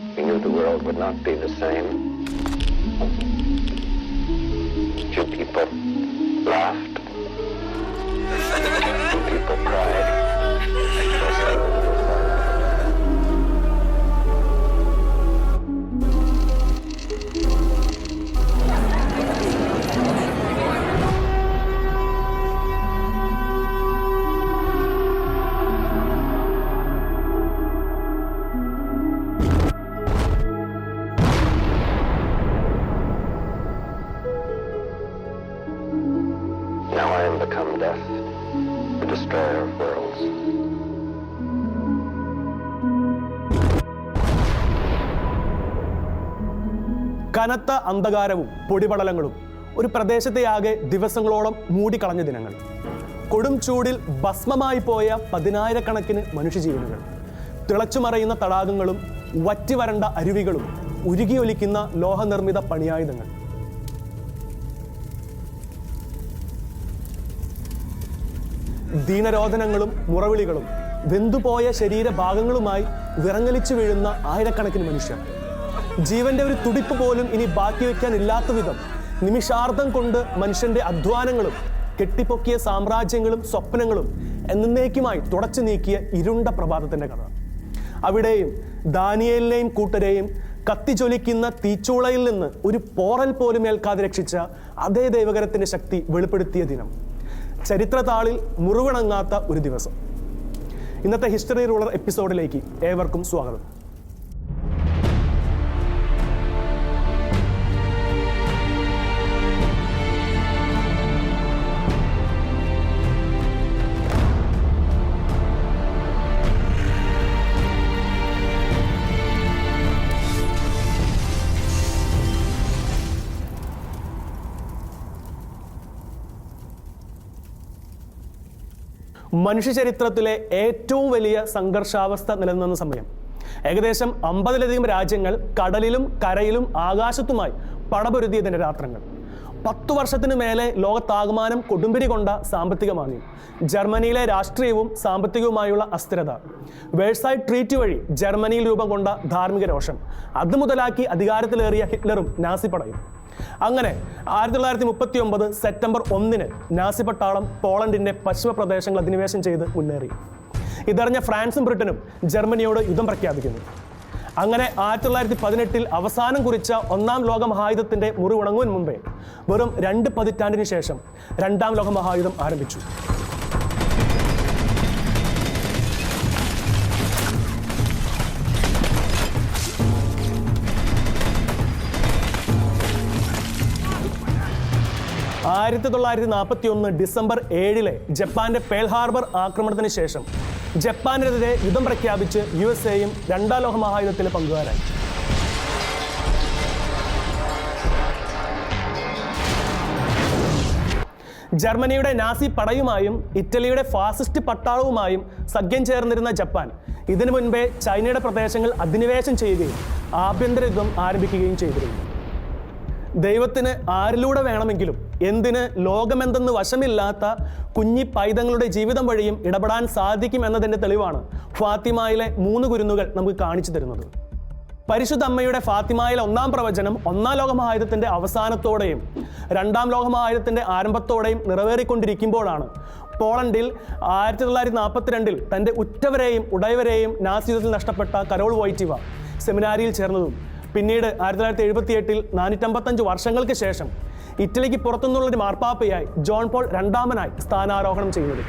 We knew the world would not be the same. Few people laughed. Few people cried. കനത്ത അന്ധകാരവും പൊടിപടലങ്ങളും ഒരു പ്രദേശത്തെയാകെ ദിവസങ്ങളോളം മൂടിക്കളഞ്ഞ ദിനങ്ങൾ. കൊടും ചൂടിൽ ഭസ്മമായി പോയ പതിനായിരക്കണക്കിന് മനുഷ്യജീവനുകൾ തിളച്ചുമറയുന്ന തടാകങ്ങളും വറ്റിവരണ്ട അരുവികളും ഉരുകിയൊലിക്കുന്ന ലോഹനിർമ്മിത പണിയായുധങ്ങൾ. ദീനരോധനങ്ങളും മുറവിളികളും വെന്തുപോയ ശരീരഭാഗങ്ങളുമായി വിറങ്ങലിച്ചു വീഴുന്ന ആയിരക്കണക്കിന് മനുഷ്യർ. ജീവന്റെ ഒരു തുടിപ്പ് പോലും ഇനി ബാക്കി വയ്ക്കാൻ വിധം നിമിഷാർദ്ധം കൊണ്ട് മനുഷ്യന്റെ അധ്വാനങ്ങളും കെട്ടിപ്പൊക്കിയ സാമ്രാജ്യങ്ങളും സ്വപ്നങ്ങളും എന്നേക്കുമായി തുടച്ചു നീക്കിയ ഇരുണ്ട പ്രഭാതത്തിന്റെ കഥ. അവിടെയും ദാനിയലിനെയും കൂട്ടരെയും കത്തിജ്വലിക്കുന്ന തീച്ചൂളയിൽ നിന്ന് ഒരു പോറൽ പോലും ഏൽക്കാതെ രക്ഷിച്ച അതേ ദൈവകരത്തിന്റെ ശക്തി വെളിപ്പെടുത്തിയ ദിനം. ചരിത്രതാളിൽ മുറിവണങ്ങാത്ത ഒരു ദിവസം. ഇന്നത്തെ ഹിസ്റ്ററി റൂളർ എപ്പിസോഡിലേക്ക് ഏവർക്കും സ്വാഗതം. മനുഷ്യ ചരിത്രത്തിലെ ഏറ്റവും വലിയ സംഘർഷാവസ്ഥ നിലനിന്ന സമയം. ഏകദേശം അമ്പതിലധികം രാജ്യങ്ങൾ കടലിലും കരയിലും ആകാശത്തുമായി പടപൊരുതിയതിന്റെ രാത്രങ്ങൾ. പത്തു വർഷത്തിന് മേലെ ലോകത്താകമാനം കൊടുമ്പിരി കൊണ്ട സാമ്പത്തിക മാന്ദ്യം ജർമ്മനിയിലെ രാഷ്ട്രീയവും സാമ്പത്തികവുമായുള്ള അസ്ഥിരത. വേഴ്സായി ട്രീറ്റ് വഴി ജർമ്മനിയിൽ രൂപം കൊണ്ട ധാർമ്മിക രോഷം. അത് മുതലാക്കി അധികാരത്തിലേറിയ ഹിറ്റ്ലറും നാസിപ്പടയും. അങ്ങനെ ആയിരത്തി തൊള്ളായിരത്തി മുപ്പത്തി ഒമ്പത് സെപ്റ്റംബർ ഒന്നിന് നാസി പട്ടാളം പോളണ്ടിന്റെ പശ്ചിമ പ്രദേശങ്ങൾ അധിനിവേശം ചെയ്ത് മുന്നേറി. ഇതറിഞ്ഞ ഫ്രാൻസും ബ്രിട്ടനും ജർമ്മനിയോട് യുദ്ധം പ്രഖ്യാപിക്കുന്നു. അങ്ങനെ ആയിരത്തി തൊള്ളായിരത്തി പതിനെട്ടിൽ അവസാനം കുറിച്ച ഒന്നാം ലോക മഹായുദ്ധത്തിന്റെ മുറിവുണങ്ങുവിന് മുമ്പേ വെറും രണ്ട് പതിറ്റാണ്ടിന് ശേഷം രണ്ടാം ലോക മഹായുദ്ധം ആരംഭിച്ചു. ആയിരത്തി തൊള്ളായിരത്തി നാൽപ്പത്തി ഒന്ന് ഡിസംബർ ഏഴിലെ ജപ്പാന്റെ പേൾ ഹാർബർ ആക്രമണത്തിന് ശേഷം ജപ്പാനെതിരെ യുദ്ധം പ്രഖ്യാപിച്ച് യു എസ് എയും രണ്ടാം ലോക മഹായുദ്ധത്തിൽ പങ്കുകാരായി. ജർമ്മനിയുടെ നാസി പടയുമായും ഇറ്റലിയുടെ ഫാസിസ്റ്റ് പട്ടാളവുമായും സഖ്യം ചേർന്നിരുന്ന ജപ്പാൻ ഇതിനു മുൻപേ ചൈനയുടെ പ്രദേശങ്ങൾ അധിനിവേശം ചെയ്യുകയും ആഭ്യന്തര യുദ്ധം ആരംഭിക്കുകയും ചെയ്തിരുന്നു. ദൈവത്തിന് ആരിലൂടെ വേണമെങ്കിലും എന്തിന് ലോകമെന്തെന്ന് വശമില്ലാത്ത കുഞ്ഞി പൈതങ്ങളുടെ ജീവിതം വഴിയും ഇടപെടാൻ സാധിക്കും എന്നതിന്റെ തെളിവാണ് ഫാത്തിമയിലെ മൂന്ന് കുരുന്നുകൾ നമുക്ക് കാണിച്ചു തരുന്നത്. പരിശുദ്ധ അമ്മയുടെ ഫാത്തിമയിലെ ഒന്നാം പ്രവചനം ഒന്നാം ലോകമഹായുധത്തിന്റെ അവസാനത്തോടെയും രണ്ടാം ലോകമഹായുധത്തിന്റെ ആരംഭത്തോടെയും നിറവേറിക്കൊണ്ടിരിക്കുമ്പോഴാണ് പോളണ്ടിൽ ആയിരത്തി തൊള്ളായിരത്തി നാൽപ്പത്തിരണ്ടിൽ തന്റെ ഉറ്റവരെയും ഉടയവരെയും നാസിയുദ്ധത്തിൽ നഷ്ടപ്പെട്ട കരോൾ വൈറ്റിവ സെമിനാരിയിൽ ചേർന്നതും പിന്നീട് ആയിരത്തി തൊള്ളായിരത്തി എഴുപത്തി എട്ടിൽ നാനൂറ്റമ്പത്തഞ്ച് വർഷങ്ങൾക്ക് ശേഷം ഇറ്റലിക്ക് പുറത്തുനിന്നുള്ള ഒരു മാർപ്പാപ്പയായി ജോൺ പോൾ രണ്ടാമനായി സ്ഥാനാരോഹണം ചെയ്യുന്നത്.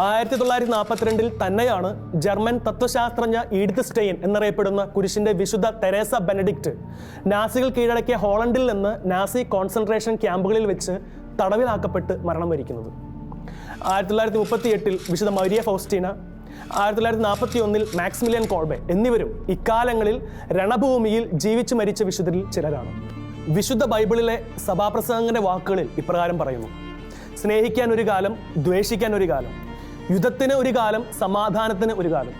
ആയിരത്തി തൊള്ളായിരത്തി നാൽപ്പത്തിരണ്ടിൽ തന്നെയാണ് ജർമ്മൻ തത്വശാസ്ത്രജ്ഞ ഈഡിത്ത് സ്റ്റെയിൻ എന്നറിയപ്പെടുന്ന കുരിശിന്റെ വിശുദ്ധ തെരേസ ബെനഡിക്റ്റ് നാസികൾ കീഴടക്കിയ ഹോളണ്ടിൽ നിന്ന് നാസി കോൺസെൻട്രേഷൻ ക്യാമ്പുകളിൽ വെച്ച് തടവിലാക്കപ്പെട്ട് മരണം വരിക്കുന്നത്. ആയിരത്തി തൊള്ളായിരത്തി മുപ്പത്തി എട്ടിൽ വിശുദ്ധ മരിയ ഫൗസ്റ്റീന ആയിരത്തി തൊള്ളായിരത്തി നാൽപ്പത്തി ഒന്നിൽ മാക്സിമിലിയൻ കോൾബെ എന്നിവരും ഇക്കാലങ്ങളിൽ രണഭൂമിയിൽ ജീവിച്ചു മരിച്ച വിശുദ്ധരിൽ ചിലരാണ്. വിശുദ്ധ ബൈബിളിലെ സഭാപ്രസംഗന്റെ വാക്കുകളിൽ ഇപ്രകാരം പറയുന്നു. സ്നേഹിക്കാൻ ഒരു കാലം ദ്വേഷിക്കാൻ ഒരു കാലം യുദ്ധത്തിന് ഒരു കാലം സമാധാനത്തിന് ഒരു കാലം.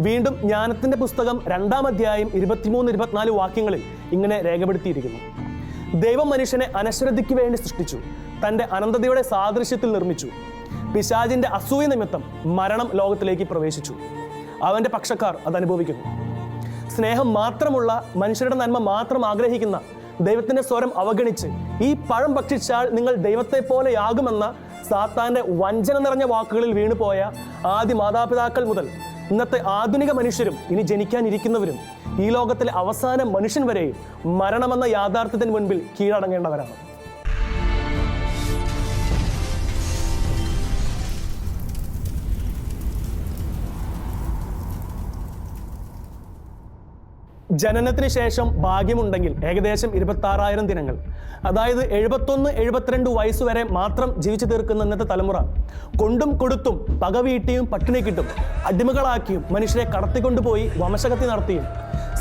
വീണ്ടും ജ്ഞാനത്തിന്റെ പുസ്തകം രണ്ടാം അധ്യായം ഇരുപത്തിമൂന്ന് ഇരുപത്തിനാല് വാക്യങ്ങളിൽ ഇങ്ങനെ രേഖപ്പെടുത്തിയിരിക്കുന്നു. ദൈവം മനുഷ്യനെ അനശ്രദ്ധയ്ക്ക് വേണ്ടി സൃഷ്ടിച്ചു. തന്റെ അനന്തതയുടെ സാദൃശ്യത്തിൽ നിർമ്മിച്ചു. പിശാജിന്റെ അസൂയ നിമിത്തം മരണം ലോകത്തിലേക്ക് പ്രവേശിച്ചു. അവന്റെ പക്ഷക്കാർ അത് അനുഭവിക്കുന്നു സ്നേഹം മാത്രമുള്ള മനുഷ്യരുടെ നന്മ മാത്രം ആഗ്രഹിക്കുന്ന ദൈവത്തിന്റെ സ്വരം അവഗണിച്ച് ഈ പഴം ഭക്ഷിച്ചാൽ നിങ്ങൾ ദൈവത്തെ പോലെയാകുമെന്ന സാത്താന്റെ വഞ്ചന നിറഞ്ഞ വാക്കുകളിൽ വീണുപോയ ആദ്യ മാതാപിതാക്കൾ മുതൽ ഇന്നത്തെ ആധുനിക മനുഷ്യരും ഇനി ജനിക്കാനിരിക്കുന്നവരും ഈ ലോകത്തിലെ അവസാന മനുഷ്യൻ വരെയും മരണമെന്ന യാഥാർത്ഥ്യത്തിന് മുൻപിൽ കീഴടങ്ങേണ്ടവരാണ്. ജനനത്തിന് ശേഷം ഭാഗ്യമുണ്ടെങ്കിൽ ഏകദേശം ഇരുപത്തി ആറായിരം ദിനങ്ങൾ. അതായത് എഴുപത്തൊന്ന് എഴുപത്തിരണ്ട് വയസ്സ് വരെ മാത്രം ജീവിച്ചു തീർക്കുന്ന ഇന്നത്തെ തലമുറ കൊണ്ടും കൊടുത്തും പകവീട്ടിയും പട്ടിണി കിട്ടും അടിമകളാക്കിയും മനുഷ്യരെ കടത്തിക്കൊണ്ടുപോയി വംശകത്തി നടത്തിയും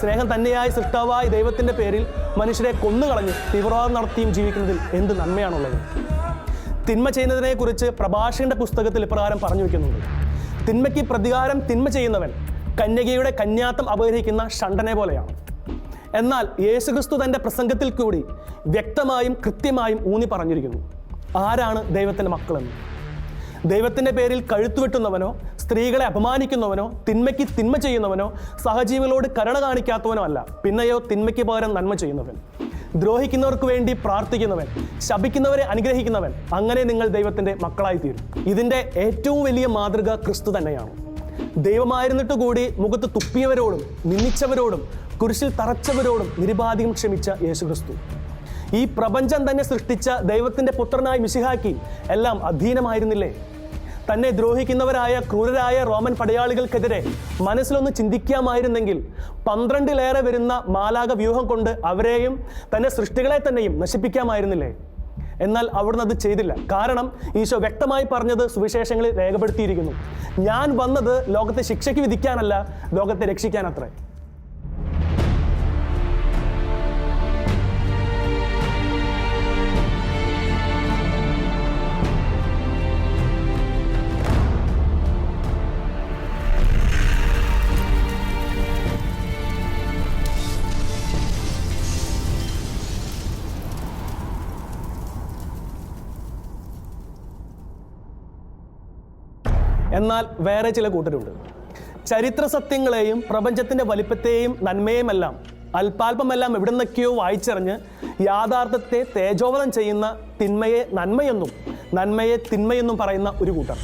സ്നേഹം തന്നെയായ സൃഷ്ടാവായ ദൈവത്തിന്റെ പേരിൽ മനുഷ്യരെ കൊന്നുകളഞ്ഞ് തീവ്രവാദം നടത്തിയും ജീവിക്കുന്നതിൽ എന്ത് നന്മയാണുള്ളത്? തിന്മ ചെയ്യുന്നതിനെക്കുറിച്ച് പ്രഭാഷകന്റെ പുസ്തകത്തിൽ ഇപ്രകാരം പറഞ്ഞു വയ്ക്കുന്നുണ്ട്. തിന്മയ്ക്ക് പ്രതികാരം തിന്മ ചെയ്യുന്നവൻ കന്യകയുടെ കന്യാത്വം അപഹരിക്കുന്ന ഷണ്ടനെ പോലെയാണ്. എന്നാൽ യേശുക്രിസ്തു തന്റെ പ്രസംഗത്തിൽ കൂടി വ്യക്തമായും കൃത്യമായും ഊന്നി പറഞ്ഞിരിക്കുന്നു. ആരാണ് ദൈവത്തിന്റെ മക്കളെന്ന്? ദൈവത്തിന്റെ പേരിൽ കഴുത്തുവെട്ടുന്നവനോ സ്ത്രീകളെ അപമാനിക്കുന്നവനോ തിന്മയ്ക്ക് തിന്മ ചെയ്യുന്നവനോ സഹജീവികളോട് കരുണ കാണിക്കാത്തവനോ അല്ല. പിന്നെയോ തിന്മയ്ക്ക് പകരം നന്മ ചെയ്യുന്നവൻ. ദ്രോഹിക്കുന്നവർക്ക് വേണ്ടി പ്രാർത്ഥിക്കുന്നവൻ ശപിക്കുന്നവരെ അനുഗ്രഹിക്കുന്നവൻ. അങ്ങനെ നിങ്ങൾ ദൈവത്തിന്റെ മക്കളായി തീരും ഇതിന്റെ ഏറ്റവും വലിയ മാതൃക ക്രിസ്തു തന്നെയാണ്. ദൈവമായിരുന്നിട്ട് കൂടി മുഖത്ത് തുപ്പിയവരോടും നിന്ദിച്ചവരോടും കുരിശിൽ തറച്ചവരോടും നിരുപാധികം ക്ഷമിച്ച യേശുക്രിസ്തു. ഈ പ്രപഞ്ചം തന്നെ സൃഷ്ടിച്ച ദൈവത്തിന്റെ പുത്രനായി മിശിഹാക്കി എല്ലാം അധീനമായിരുന്നില്ലേ? തന്നെ ദ്രോഹിക്കുന്നവരായ ക്രൂരരായ റോമൻ പടയാളികൾക്കെതിരെ മനസ്സിലൊന്ന് ചിന്തിക്കാമായിരുന്നെങ്കിൽ പന്ത്രണ്ടിലേറെ വരുന്ന മാലാക വ്യൂഹം കൊണ്ട് അവരെയും തന്റെ സൃഷ്ടികളെ തന്നെയും നശിപ്പിക്കാമായിരുന്നില്ലേ? എന്നാൽ അവിടുന്ന് അത് ചെയ്തില്ല. കാരണം ഈശോ വ്യക്തമായി പറഞ്ഞത് സുവിശേഷങ്ങളിൽ രേഖപ്പെടുത്തിയിരിക്കുന്നു. ഞാൻ വന്നത് ലോകത്തെ ശിക്ഷയ്ക്ക് വിധിക്കാനല്ല ലോകത്തെ രക്ഷിക്കാനത്രേ. എന്നാൽ വേറെ ചില കൂട്ടരുണ്ട്. ചരിത്ര സത്യങ്ങളെയും പ്രപഞ്ചത്തിന്റെ വലിപ്പത്തെയും നന്മയുമെല്ലാം അല്പാൽപമെല്ലാം എവിടെ നിന്നൊക്കെയോ വായിച്ചറിഞ്ഞ് യാഥാർത്ഥ്യത്തെ തേജോവധം ചെയ്യുന്ന തിന്മയെ നന്മയെന്നും നന്മയെ തിന്മയെന്നും പറയുന്ന ഒരു കൂട്ടർ.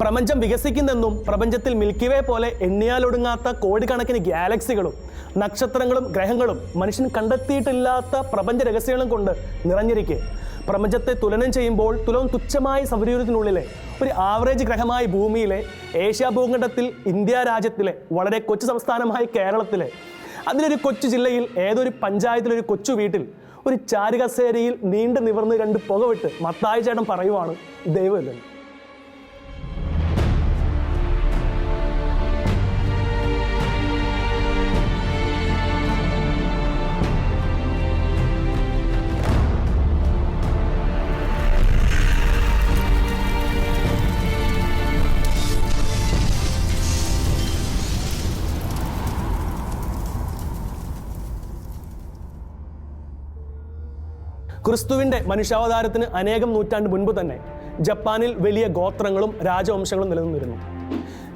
പ്രപഞ്ചം വികസിക്കുന്നെന്നും പ്രപഞ്ചത്തിൽ മിൽക്കി വേ പോലെ എണ്ണിയാലൊടുങ്ങാത്ത കോടിക്കണക്കിന് ഗാലക്സികളും നക്ഷത്രങ്ങളും ഗ്രഹങ്ങളും മനുഷ്യൻ കണ്ടെത്തിയിട്ടില്ലാത്ത പ്രപഞ്ച രഹസ്യങ്ങളും കൊണ്ട് നിറഞ്ഞിരിക്കെ. പ്രപഞ്ചത്തെ തുലനം ചെയ്യുമ്പോൾ തുലവും തുച്ഛമായ സൗരയൂഥത്തിനുള്ളിലെ ഒരു ആവറേജ് ഗ്രഹമായ ഭൂമിയിലെ ഏഷ്യ ഭൂഖണ്ഡത്തിൽ ഇന്ത്യ രാജ്യത്തിലെ വളരെ കൊച്ചു സംസ്ഥാനമായ കേരളത്തിലെ അതിലൊരു കൊച്ചു ജില്ലയിൽ ഏതൊരു പഞ്ചായത്തിലൊരു കൊച്ചു വീട്ടിൽ ഒരു ചാരുകസേരയിൽ നീണ്ടു നിവർന്ന് രണ്ട് പുകവിട്ട് മത്തായി ചേട്ടൻ പറയുവാണ് ദൈവമില്ലെന്ന് ക്രിസ്തുവിന്റെ മനുഷ്യാവതാരത്തിന് അനേകം നൂറ്റാണ്ട് മുൻപ് തന്നെ ജപ്പാനിൽ വലിയ ഗോത്രങ്ങളും രാജവംശങ്ങളും നിലനിന്നിരുന്നു.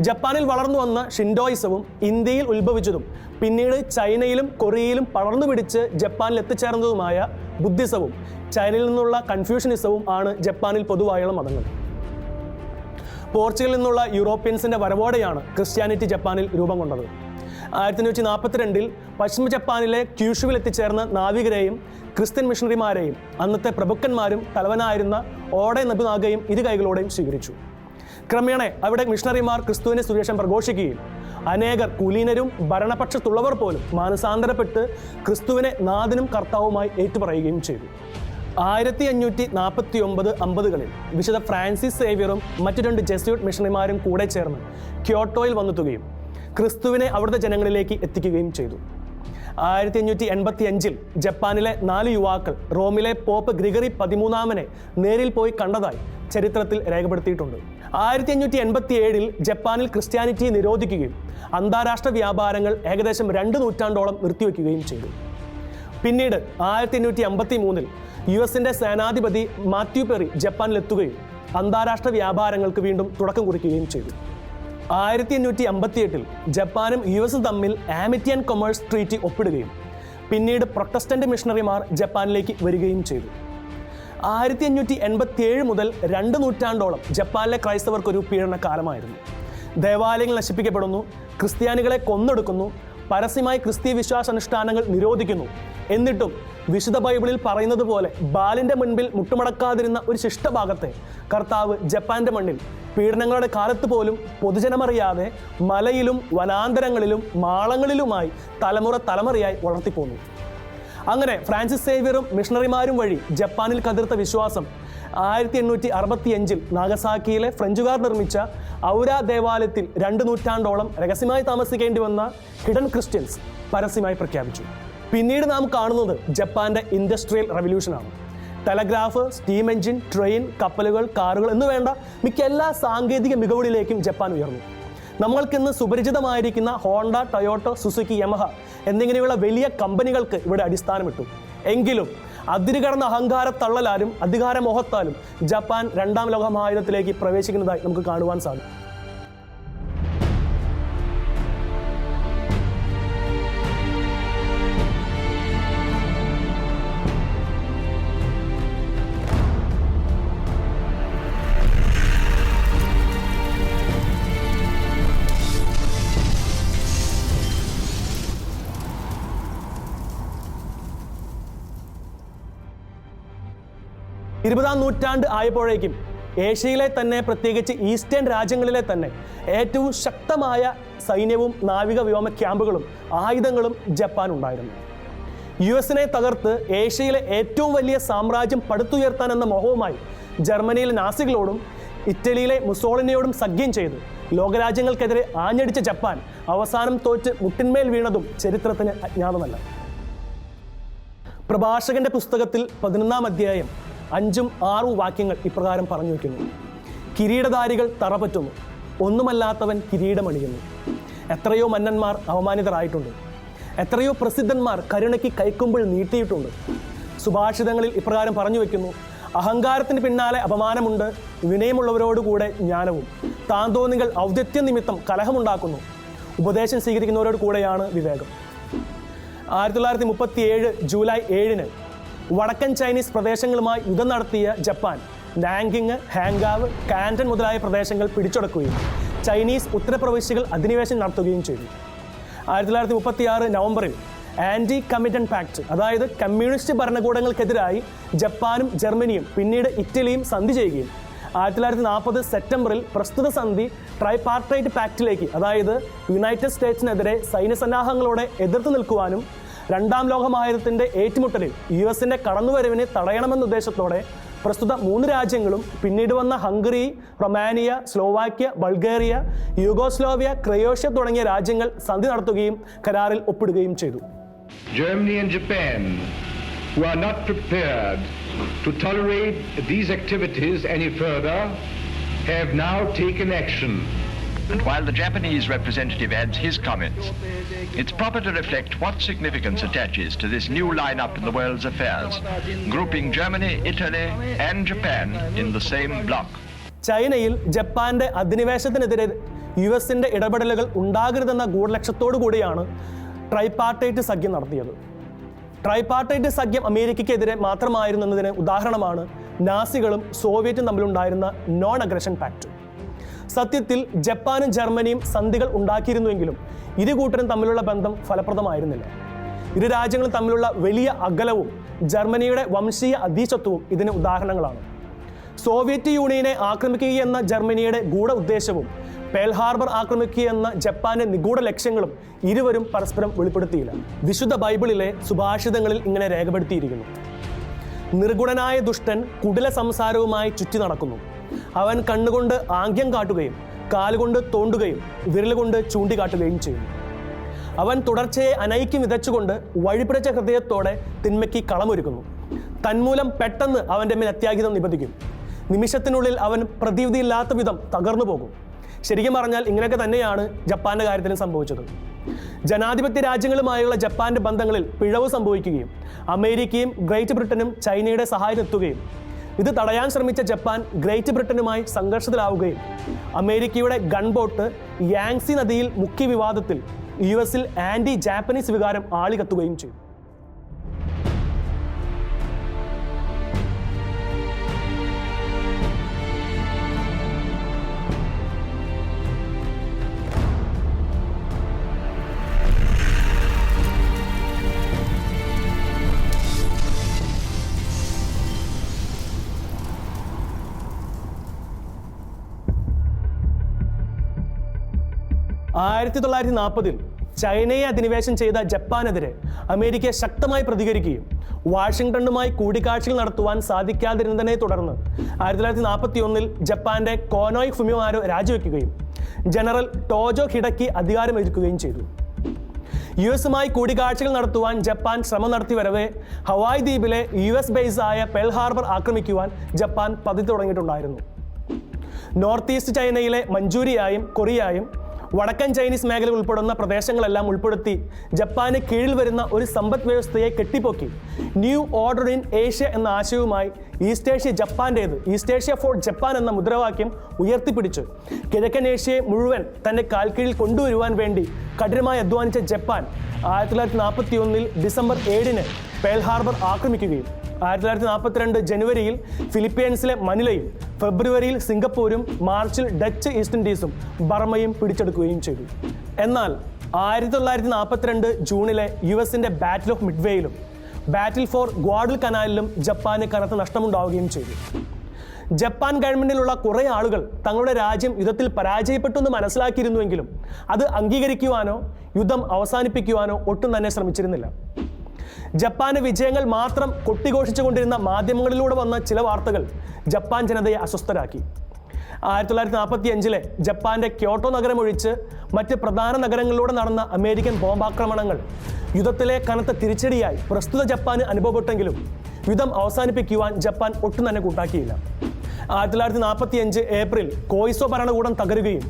ജപ്പാനിൽ വളർന്നു വന്ന ഷിൻഡോയിസവും ഇന്ത്യയിൽ ഉത്ഭവിച്ചതും പിന്നീട് ചൈനയിലും കൊറിയയിലും പടർന്നു പിടിച്ച് ജപ്പാനിൽ എത്തിച്ചേർന്നതുമായ ബുദ്ധിസവും ചൈനയിൽ നിന്നുള്ള കൺഫ്യൂഷനിസവും ആണ് ജപ്പാനിൽ പൊതുവായുള്ള മതങ്ങൾ. പോർച്ചുഗലിൽ നിന്നുള്ള യൂറോപ്യൻസിന്റെ വരവോടെയാണ് ക്രിസ്ത്യാനിറ്റി ജപ്പാനിൽ രൂപം കൊണ്ടത്. ആയിരത്തി അഞ്ഞൂറ്റി നാൽപ്പത്തിരണ്ടിൽ പശ്ചിമ ജപ്പാനിലെ ക്യൂഷുവിൽ എത്തിച്ചേർന്ന നാവികരെയും ക്രിസ്ത്യൻ മിഷണറിമാരെയും അന്നത്തെ പ്രഭുക്കന്മാരും തലവനായിരുന്ന ഓടെ നബുനാഗയും ഇരു കൈകളോടെയും സ്വീകരിച്ചു. ക്രമേണ അവിടെ മിഷണറിമാർ ക്രിസ്തുവിനെ സുവിശേഷം പ്രഘോഷിക്കുകയും അനേകർ കുലീനരും ഭരണപക്ഷത്തുള്ളവർ പോലും മാനസാന്തരപ്പെട്ട് ക്രിസ്തുവിനെ നാഥനും കർത്താവുമായി ഏറ്റുപറയുകയും ചെയ്തു. ആയിരത്തി അഞ്ഞൂറ്റി നാൽപ്പത്തി ഒമ്പത് അമ്പതുകളിൽ വിശുദ്ധ ഫ്രാൻസിസ് സേവ്യറും മറ്റു രണ്ട് ജെസ്യൂട്ട് മിഷണറിമാരും കൂടെ ചേർന്ന് ക്യോട്ടോയിൽ വന്നെത്തുകയും ക്രിസ്തുവിനെ അവിടുത്തെ ജനങ്ങളിലേക്ക് എത്തിക്കുകയും ചെയ്തു. ആയിരത്തി അഞ്ഞൂറ്റി എൺപത്തി അഞ്ചിൽ ജപ്പാനിലെ നാല് യുവാക്കൾ റോമിലെ പോപ്പ് ഗ്രിഗറി പതിമൂന്നാമനെ നേരിൽ പോയി കണ്ടതായി ചരിത്രത്തിൽ രേഖപ്പെടുത്തിയിട്ടുണ്ട്. ആയിരത്തി അഞ്ഞൂറ്റി എൺപത്തി ഏഴിൽ ജപ്പാനിൽ ക്രിസ്ത്യാനിറ്റി നിരോധിക്കുകയും അന്താരാഷ്ട്ര വ്യാപാരങ്ങൾ ഏകദേശം രണ്ട് നൂറ്റാണ്ടോളം നിർത്തിവെക്കുകയും ചെയ്തു. പിന്നീട് ആയിരത്തി എണ്ണൂറ്റി അമ്പത്തി മൂന്നിൽ യു എസിന്റെ സേനാധിപതി മാത്യു പെറി ജപ്പാനിലെത്തുകയും അന്താരാഷ്ട്ര വ്യാപാരങ്ങൾക്ക് വീണ്ടും തുടക്കം കുറിക്കുകയും ചെയ്തു. ആയിരത്തി എണ്ണൂറ്റി അമ്പത്തി എട്ടിൽ ജപ്പാനും യു എസും തമ്മിൽ ആമിറ്റിയൻ കൊമേഴ്സ് ട്രീറ്റി ഒപ്പിടുകയും പിന്നീട് പ്രൊട്ടസ്റ്റന്റ് മിഷണറിമാർ ജപ്പാനിലേക്ക് വരികയും ചെയ്തു. ആയിരത്തി അഞ്ഞൂറ്റി എൺപത്തി ഏഴ് മുതൽ രണ്ട് നൂറ്റാണ്ടോളം ജപ്പാനിലെ ക്രൈസ്തവർക്കൊരു പീഡന കാലമായിരുന്നു ദേവാലയങ്ങൾ നശിപ്പിക്കപ്പെടുന്നു ക്രിസ്ത്യാനികളെ കൊന്നൊടുക്കുന്നു പരസ്യമായി ക്രിസ്തീയ വിശ്വാസാനുഷ്ഠാനങ്ങൾ നിരോധിക്കുന്നു. എന്നിട്ടും വിശുദ്ധ ബൈബിളിൽ പറയുന്നത് പോലെ ബാലിന്റെ മുൻപിൽ മുട്ടുമടക്കാതിരുന്ന ഒരു ശിഷ്ടഭാഗത്തെ കർത്താവ് ജപ്പാന്റെ മണ്ണിൽ പീഡനങ്ങളുടെ കാലത്ത് പോലും പൊതുജനമറിയാതെ മലയിലും വനാന്തരങ്ങളിലും മാളങ്ങളിലുമായി തലമുറ തലമുറയായി വളർത്തിപ്പോന്നു. അങ്ങനെ ഫ്രാൻസിസ് സേവ്യറും മിഷണറിമാരും വഴി ജപ്പാനിൽ കതിർത്ത വിശ്വാസം ആയിരത്തി എണ്ണൂറ്റി അറുപത്തി അഞ്ചിൽ നാഗസാക്കിയിലെ ഫ്രഞ്ചുകാർ നിർമ്മിച്ച ഔര ദേവാലയത്തിൽ രണ്ട് നൂറ്റാണ്ടോളം രഹസ്യമായി താമസിക്കേണ്ടി വന്ന ഹിഡൻ ക്രിസ്ത്യൻസ് പരസ്യമായി പ്രഖ്യാപിച്ചു. പിന്നീട് നാം കാണുന്നത് ജപ്പാന്റെ ഇൻഡസ്ട്രിയൽ റവല്യൂഷനാണ്. ടെലഗ്രാഫ് സ്റ്റീം എഞ്ചിൻ ട്രെയിൻ കപ്പലുകൾ കാറുകൾ എന്ന് വേണ്ട മിക്ക എല്ലാ സാങ്കേതിക മികവുകളിലേക്കും ജപ്പാൻ ഉയർന്നു. നമ്മൾക്കിന്ന് സുപരിചിതമായിരിക്കുന്ന ഹോണ്ട ടൊയോട്ടോ സുസുക്കി യമഹ എന്നിങ്ങനെയുള്ള വലിയ കമ്പനികൾക്ക് ഇവിടെ അടിസ്ഥാനമിട്ടു. എങ്കിലും അതിരുകടന്ന അഹങ്കാര തള്ളലാലും അധികാരമോഹത്താലും ജപ്പാൻ രണ്ടാം ലോക മഹായുദ്ധത്തിലേക്ക് പ്രവേശിക്കുന്നതായി നമുക്ക് കാണുവാൻ സാധിക്കും. ഇരുപതാം നൂറ്റാണ്ട് ആയപ്പോഴേക്കും ഏഷ്യയിലെ തന്നെ പ്രത്യേകിച്ച് ഈസ്റ്റേൺ രാജ്യങ്ങളിലെ തന്നെ ഏറ്റവും ശക്തമായ സൈന്യവും നാവിക വ്യോമ ക്യാമ്പുകളും ആയുധങ്ങളും ജപ്പാൻ ഉണ്ടായിരുന്നു. യു എസിനെ തകർത്ത് ഏഷ്യയിലെ ഏറ്റവും വലിയ സാമ്രാജ്യം പടുത്തുയർത്താൻ എന്ന മോഹവുമായി ജർമ്മനിയിലെ നാസികളോടും ഇറ്റലിയിലെ മുസോളിനിയോടും സഖ്യം ചെയ്ത് ലോകരാജ്യങ്ങൾക്കെതിരെ ആഞ്ഞടിച്ച ജപ്പാൻ അവസാനം തോറ്റ് മുട്ടിന്മേൽ വീണതും ചരിത്രത്തിന് അജ്ഞാതമല്ല. പ്രഭാഷകന്റെ പുസ്തകത്തിൽ പതിനൊന്നാം അധ്യായം അഞ്ചും ആറും വാക്യങ്ങൾ ഇപ്രകാരം പറഞ്ഞു വയ്ക്കുന്നു. കിരീടധാരികൾ തറപറ്റുന്നു. ഒന്നുമല്ലാത്തവൻ കിരീടമണിയുന്നു. എത്രയോ മന്നന്മാർ അവമാനിതരായിട്ടുണ്ട് എത്രയോ പ്രസിദ്ധന്മാർ കരുണയ്ക്ക് കൈക്കുമ്പിൾ നീട്ടിയിട്ടുണ്ട്. സുഭാഷിതങ്ങളിൽ ഇപ്രകാരം പറഞ്ഞു വയ്ക്കുന്നു അഹങ്കാരത്തിന് പിന്നാലെ അപമാനമുണ്ട് വിനയമുള്ളവരോടുകൂടെ ജ്ഞാനവും താന്തോന്നികൾ ഔദ്യത്യ നിമിത്തം കലഹമുണ്ടാക്കുന്നു. ഉപദേശം സ്വീകരിക്കുന്നവരോട് കൂടെയാണ് വിവേകം. ആയിരത്തി തൊള്ളായിരത്തി മുപ്പത്തി ഏഴ് ജൂലൈ ഏഴിന് വടക്കൻ ചൈനീസ് പ്രദേശങ്ങളുമായി യുദ്ധം നടത്തിയ ജപ്പാൻ നാങ്കിങ് ഹാങ്കാവ് കാൻഡൻ മുതലായ പ്രദേശങ്ങൾ പിടിച്ചടക്കുകയും ചൈനീസ് ഉത്തരപ്രവിശ്യകൾ അധിനിവേശം നടത്തുകയും ചെയ്തു. ആയിരത്തി തൊള്ളായിരത്തി മുപ്പത്തി ആറ് നവംബറിൽ ആന്റി കമ്മിറ്റൻ പാക്ട് അതായത് കമ്മ്യൂണിസ്റ്റ് ഭരണകൂടങ്ങൾക്കെതിരായി ജപ്പാനും ജർമ്മനിയും പിന്നീട് ഇറ്റലിയും സന്ധി ചെയ്യുകയും ആയിരത്തി തൊള്ളായിരത്തി നാൽപ്പത് സെപ്റ്റംബറിൽ പ്രസ്തുത സന്ധി ട്രൈപാർട്ടൈറ്റ് പാക്റ്റിലേക്ക് അതായത് യുണൈറ്റഡ് സ്റ്റേറ്റ്സിനെതിരെ സൈന്യസന്നാഹങ്ങളോടെ എതിർത്ത് നിൽക്കുവാനും രണ്ടാം ലോകമഹായുദ്ധത്തിന്റെ ഏറ്റുമുട്ടലിൽ യു എസിന്റെ കടന്നുവരവിനെ തടയണമെന്ന ഉദ്ദേശത്തോടെ പ്രസ്തുത മൂന്ന് രാജ്യങ്ങളും പിന്നീട് വന്ന Hungary Romania Slovakia Bulgaria Yugoslavia Croatia തുടങ്ങിയ രാജ്യങ്ങൾ സന്ധി നടത്തുകയും കരാറിൽ ഒപ്പിടുകയും ചെയ്തു Germany and Japan, who are not prepared to tolerate these activities any further, have now taken action. While the Japanese representative adds his comments, it's proper to reflect what significance attaches to this new lineup in the world's affairs, grouping Germany, Italy, and Japan in the same block. ചൈനയിൽ ജപ്പാന്റെ അധിനിവേശത്തിനെതിരെ U എസിന്റെ ഇടപെടലുകൾ ഉണ്ടാകരുതെന്ന ഗൂഢലക്ഷ്യത്തോടു കൂടിയാണ് tripartite സഖ്യം നടത്തിയത് tripartite സഖ്യം അമേരിക്കയ്ക്കെതിരെ മാത്രമായിരുന്നു ഉദാഹരണമാണ് നാസികളും സോവിയറ്റും തമ്മിലുണ്ടായിരുന്ന നോൺ അഗ്രഷൻ പാക്ട് സത്യത്തിൽ ജപ്പാനും ജർമ്മനിയും സന്ധികൾ ഉണ്ടാക്കിയിരുന്നുവെങ്കിലും ഇരു കൂട്ടരും തമ്മിലുള്ള ബന്ധം ഫലപ്രദമായിരുന്നില്ല. ഇരു രാജ്യങ്ങളും തമ്മിലുള്ള വലിയ അകലവും ജർമ്മനിയുടെ വംശീയ അധീശത്വവും ഇതിന് ഉദാഹരണങ്ങളാണ്. സോവിയറ്റ് യൂണിയനെ ആക്രമിക്കുക എന്ന ജർമ്മനിയുടെ ഗൂഢ ഉദ്ദേശവും പേൽ ഹാർബർ ആക്രമിക്കുക ജപ്പാന്റെ നിഗൂഢ ലക്ഷ്യങ്ങളും ഇരുവരും പരസ്പരം വെളിപ്പെടുത്തിയില്ല. വിശുദ്ധ ബൈബിളിലെ സുഭാഷിതങ്ങളിൽ ഇങ്ങനെ രേഖപ്പെടുത്തിയിരിക്കുന്നു. നിർഗുണനായ ദുഷ്ടൻ കുടില സംസാരവുമായി ചുറ്റി നടക്കുന്നു. അവൻ കണ്ണുകൊണ്ട് ആംഗ്യം കാട്ടുകയും കാലുകൊണ്ട് തോണ്ടുകയും വിരലുകൊണ്ട് ചൂണ്ടിക്കാട്ടുകയും ചെയ്യുന്നു അവൻ തുടർച്ചയെ അനൈക്യം വിതച്ചുകൊണ്ട് വഴിപിടച്ച ഹൃദയത്തോടെ തിന്മയ്ക്ക് കളമൊരുക്കുന്നു. തന്മൂലം പെട്ടെന്ന് അവന്റെ മേൽ അത്യാഹിതം നിബന്ധിക്കും. നിമിഷത്തിനുള്ളിൽ അവൻ പ്രതിവിധിയില്ലാത്ത വിധം തകർന്നു പോകും. ശരിക്കും പറഞ്ഞാൽ ഇങ്ങനെയൊക്കെ തന്നെയാണ് ജപ്പാന്റെ കാര്യത്തിലും സംഭവിച്ചത്. ജനാധിപത്യ രാജ്യങ്ങളുമായുള്ള ജപ്പാന്റെ ബന്ധങ്ങളിൽ പിഴവ് സംഭവിക്കുകയും അമേരിക്കയും ഗ്രേറ്റ് ബ്രിട്ടനും ചൈനയുടെ സഹായത്തിനെത്തുകയും ഇത് തടയാൻ ശ്രമിച്ച ജപ്പാൻ ഗ്രേറ്റ് ബ്രിട്ടനുമായി സംഘർഷത്തിലാവുകയും അമേരിക്കയുടെ ഗൺബോട്ട് യാങ്സി നദിയിൽ മുഖ്യ വിവാദത്തിൽ യു എസിൽ ആന്റി ജാപ്പനീസ് വികാരം ആളികത്തുകയും ചെയ്തു. ആയിരത്തി തൊള്ളായിരത്തി നാൽപ്പതിൽ ചൈനയെ അധിനിവേശം ചെയ്ത ജപ്പാനെതിരെ അമേരിക്ക ശക്തമായി പ്രതികരിക്കുകയും വാഷിംഗ്ടണുമായി കൂടിക്കാഴ്ചകൾ നടത്തുവാൻ സാധിക്കാതിരുന്നതിനെ തുടർന്ന് ആയിരത്തി തൊള്ളായിരത്തി നാൽപ്പത്തി ഒന്നിൽ ജപ്പാന്റെ കോനോയ് ഫുമിമാരോ രാജിവെക്കുകയും ജനറൽ ടോജോ ഹിഡക്കി അധികാരമേൽക്കുകയും ചെയ്തു. യു എസുമായി കൂടിക്കാഴ്ചകൾ നടത്തുവാൻ ജപ്പാൻ ശ്രമം നടത്തി വരവെ ഹവായ് ദ്വീപിലെ യു എസ് ബേസായ പെൽ ഹാർബർ ആക്രമിക്കുവാൻ ജപ്പാൻ പദ്ധതി തുടങ്ങിയിട്ടുണ്ടായിരുന്നു. നോർത്ത് ഈസ്റ്റ് ചൈനയിലെ മഞ്ചൂരിയായും കൊറിയയും വടക്കൻ ചൈനീസ് മേഖല ഉൾപ്പെടുന്ന പ്രദേശങ്ങളെല്ലാം ഉൾപ്പെടുത്തി ജപ്പാന് കീഴിൽ വരുന്ന ഒരു സമ്പദ് വ്യവസ്ഥയെ കെട്ടിപ്പൊക്കി. ന്യൂ ഓർഡർ ഇൻ ഏഷ്യ എന്ന ആശയവുമായി ഈസ്റ്റ് ഏഷ്യ ജപ്പാന്റേത് ഈസ്റ്റ് ഏഷ്യ ഫോർ ജപ്പാൻ എന്ന മുദ്രാവാക്യം ഉയർത്തിപ്പിടിച്ചു. കിഴക്കൻ ഏഷ്യയെ മുഴുവൻ തന്റെ കാൽക്കീഴിൽ കൊണ്ടുവരുവാൻ വേണ്ടി കഠിനമായി അധ്വാനിച്ച ജപ്പാൻ ആയിരത്തി തൊള്ളായിരത്തി നാൽപ്പത്തി ഒന്നിൽ ഡിസംബർ ഏഴിന് പേൽ ഹാർബർ ആക്രമിക്കുകയും ആയിരത്തി തൊള്ളായിരത്തി നാൽപ്പത്തിരണ്ട് ജനുവരിയിൽ ഫിലിപ്പീൻസിലെ മനിലയും ഫെബ്രുവരിയിൽ സിംഗപ്പൂരും മാർച്ചിൽ ഡച്ച് ഈസ്റ്റ് ഇൻഡീസും ബർമയും പിടിച്ചെടുക്കുകയും ചെയ്തു. എന്നാൽ ആയിരത്തി തൊള്ളായിരത്തി നാൽപ്പത്തിരണ്ട് ജൂണിലെ യു എസിന്റെ ബാറ്റിൽ ഓഫ് മിഡ്വേയിലും ബാറ്റിൽ ഫോർ ഗ്വാഡൽ കനാലിലും ജപ്പാന് കനത്ത നഷ്ടമുണ്ടാവുകയും ചെയ്തു. ജപ്പാൻ ഗവൺമെന്റിലുള്ള കുറേ ആളുകൾ തങ്ങളുടെ രാജ്യം യുദ്ധത്തിൽ പരാജയപ്പെട്ടു എന്ന് മനസ്സിലാക്കിയിരുന്നുവെങ്കിലും അത് അംഗീകരിക്കുവാനോ യുദ്ധം അവസാനിപ്പിക്കുവാനോ ഒട്ടും തന്നെ ശ്രമിച്ചിരുന്നില്ല. ജപ്പാന്റെ വിജയങ്ങൾ മാത്രം കൊട്ടിഘോഷിച്ചുകൊണ്ടിരുന്ന മാധ്യമങ്ങളിലൂടെ വന്ന ചില വാർത്തകൾ ജപ്പാൻ ജനതയെ അസ്വസ്ഥരാക്കി. ആയിരത്തി തൊള്ളായിരത്തി നാൽപ്പത്തി അഞ്ചിലെ ജപ്പാന്റെ ക്യോട്ടോ നഗരം ഒഴിച്ച് മറ്റ് പ്രധാന നഗരങ്ങളിലൂടെ നടന്ന അമേരിക്കൻ ബോംബാക്രമണങ്ങൾ യുദ്ധത്തിലെ കനത്ത തിരിച്ചടിയായി പ്രസ്തുത ജപ്പാന് അനുഭവപ്പെട്ടെങ്കിലും യുദ്ധം അവസാനിപ്പിക്കുവാൻ ജപ്പാൻ ഒട്ടും തന്നെ കൂട്ടാക്കിയില്ല. ആയിരത്തി തൊള്ളായിരത്തി നാൽപ്പത്തി അഞ്ച് ഏപ്രിൽ കോയിസോ ഭരണകൂടം തകരുകയും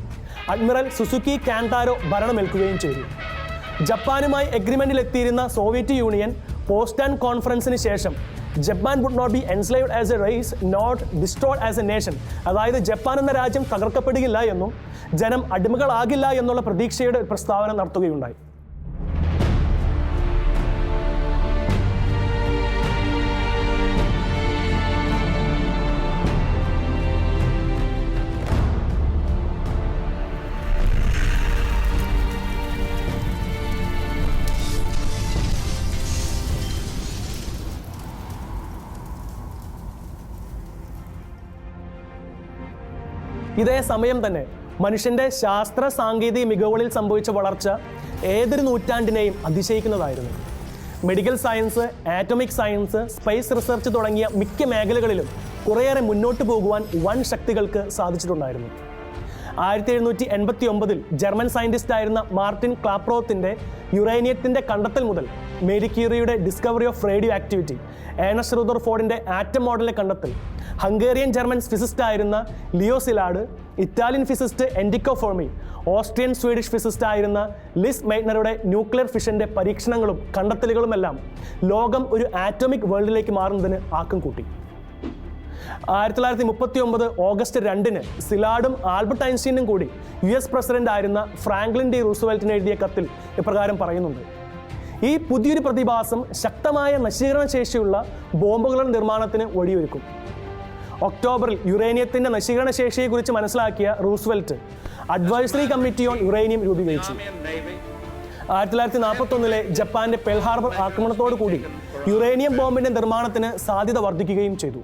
അഡ്മിറൽ സുസുക്കി കാന്താരോ ഭരണമേൽക്കുകയും ചെയ്തു. ജപ്പാനുമായി എഗ്രിമെന്റിൽ എത്തിയിരുന്ന സോവിയറ്റ് യൂണിയൻ പോസ്റ്റ് ആൻഡ് കോൺഫറൻസിന് ശേഷം Japan would not be enslaved as a race not destroyed as a nation അതായത് ജപ്പാൻ എന്ന രാജ്യം തകർക്കപ്പെടുകയില്ല എന്നും ജനം അടിമകളാകില്ല എന്നുള്ള പ്രതീക്ഷയുടെ പ്രസ്താവന നടത്തുകയുണ്ടായി. ഇതേ സമയം തന്നെ മനുഷ്യന്റെ ശാസ്ത്ര സാങ്കേതിക മികവുകളിൽ സംഭവിച്ച വളർച്ച ഏതൊരു നൂറ്റാണ്ടിനെയും അതിശയിക്കുന്നതായിരുന്നു. Medical science atomic science space research തുടങ്ങിയ മിക്ക മേഖലകളിലും കുറേയേറെ മുന്നോട്ട് പോകുവാൻ വൻ ശക്തികൾക്ക് സാധിച്ചിട്ടുണ്ടായിരുന്നു. ആയിരത്തി എഴുന്നൂറ്റി എൺപത്തി ഒമ്പതിൽ ജർമ്മൻ സയന്റിസ്റ്റ് ആയിരുന്ന മാർട്ടിൻ ക്ലാപ്രോത്തിന്റെ യുറേനിയത്തിന്റെ കണ്ടെത്തൽ മുതൽ മേരി ക്യൂറിയുടെ discovery of radioactivity Ernest റുദർഫോർഡിന്റെ ആറ്റം മോഡലിലെ കണ്ടെത്തൽ ഹംഗേറിയൻ ജർമ്മൻ ഫിസിസ്റ്റ് ആയിരുന്ന Leo Szilard Italian physicist Enrico Fermi Austrian Swedish physicist ആയിരുന്ന ലിസ് മൈറ്റ്നറുടെ ന്യൂക്ലിയർ ഫിഷന്റെ പരീക്ഷണങ്ങളും കണ്ടെത്തലുകളുമെല്ലാം ലോകം ഒരു ആറ്റോമിക് വേൾഡിലേക്ക് മാറുന്നതിന് ആക്കം കൂട്ടി. ആയിരത്തി തൊള്ളായിരത്തി മുപ്പത്തി ഒമ്പത് ഓഗസ്റ്റ് രണ്ടിന് സിലാഡും ആൽബർട്ട് ഐൻസ്റ്റീനും കൂടി യു എസ് പ്രസിഡന്റ് ആയിരുന്ന ഫ്രാങ്ക്ലിൻ ഡി റൂസ്വെൽറ്റിന് എഴുതിയ കത്തിൽ ഇപ്രകാരം പറയുന്നുണ്ട്. ഈ പുതിയൊരു പ്രതിഭാസം ശക്തമായ നശീകരണ ശേഷിയുള്ള ബോംബുകളുടെ നിർമ്മാണത്തിന് വഴിയൊരുക്കും. ഒക്ടോബറിൽ യുറേനിയത്തിന്റെ നശീകരണ ശേഷിയെക്കുറിച്ച് മനസ്സിലാക്കിയ Roosevelt advisory committee on uranium രൂപീകരിച്ചു. ആയിരത്തി തൊള്ളായിരത്തി നാൽപ്പത്തി ഒന്നിലെ ജപ്പാന്റെ പെൽ ഹാർബർ ആക്രമണത്തോടു കൂടി യുറേനിയം ബോംബിന്റെ നിർമ്മാണത്തിന് സാധ്യത വർദ്ധിക്കുകയും ചെയ്തു.